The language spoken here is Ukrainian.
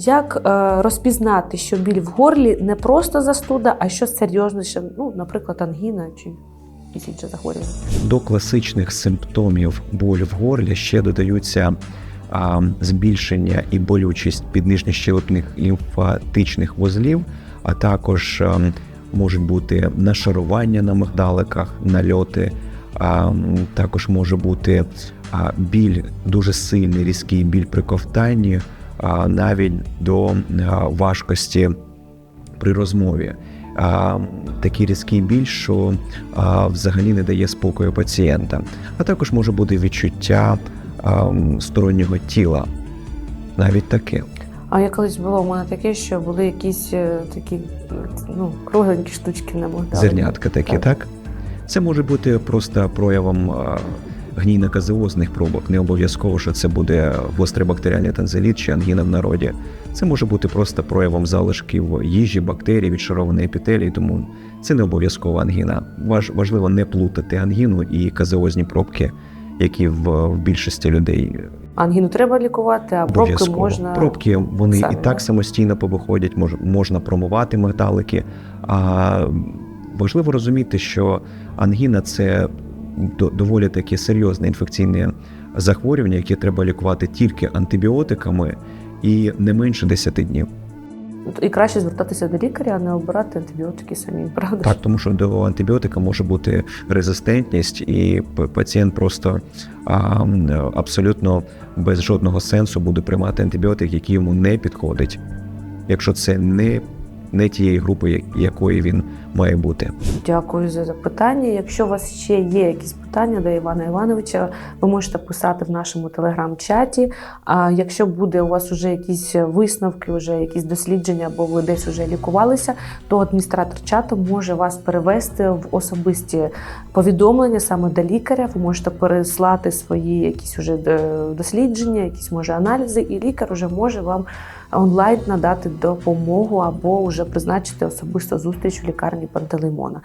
Як е, розпізнати, що біль в горлі не просто застуда, а щось серйозніше, ну, наприклад, ангіна чи якісь інші захворювання? До класичних симптомів болю в горлі ще додаються а, збільшення і болючість піднижньощелепних лімфатичних вузлів, а також а, можуть бути нашарування на мигдаликах, нальоти. А, також може бути а, біль дуже сильний, різкий біль при ковтанні, навіть до важкості при розмові. Такий різкий біль, що взагалі не дає спокою пацієнта. А також може бути відчуття стороннього тіла. Навіть таке. А я колись було у мене таке, що були якісь е, такі ну, кругленькі штучки на мигдалі. Зернятка такі, Так. так? Це може бути просто проявом а, гнійно-казеозних пробок. Не обов'язково, що це буде гострий бактеріальний танзеліт чи ангіна в народі. Це може бути просто проявом залишків їжі, бактерій, відшарованої епітелії, тому це не обов'язкова ангіна. Важ, важливо не плутати ангіну і казеозні пробки, які в, в більшості людей Ангіну треба лікувати, а пробки Обов'язково. можна. Пробки вони самі, і так самостійно повиходять, мож, можна промивати мигдалики. А важливо розуміти, що ангіна це доволі таке серйозне інфекційне захворювання, яке треба лікувати тільки антибіотиками і не менше 10 днів. І краще звертатися до лікаря, а не обирати антибіотики самі, правда? Так, тому що до антибіотика може бути резистентність, і пацієнт просто а, абсолютно без жодного сенсу буде приймати антибіотик, який йому не підходить, якщо це не, не тієї групи, якої він має бути. Дякую за запитання. Якщо у вас ще є якісь питання до Івана Івановича, ви можете писати в нашому телеграм-чаті. А якщо буде у вас вже якісь висновки, вже якісь дослідження, або ви десь вже лікувалися, то адміністратор чату може вас перевести в особисті повідомлення саме до лікаря. Ви можете переслати свої якісь уже е, дослідження, якісь може аналізи, і лікар вже може вам онлайн надати допомогу або вже призначити особисту зустріч в лікарні Пантелеймона.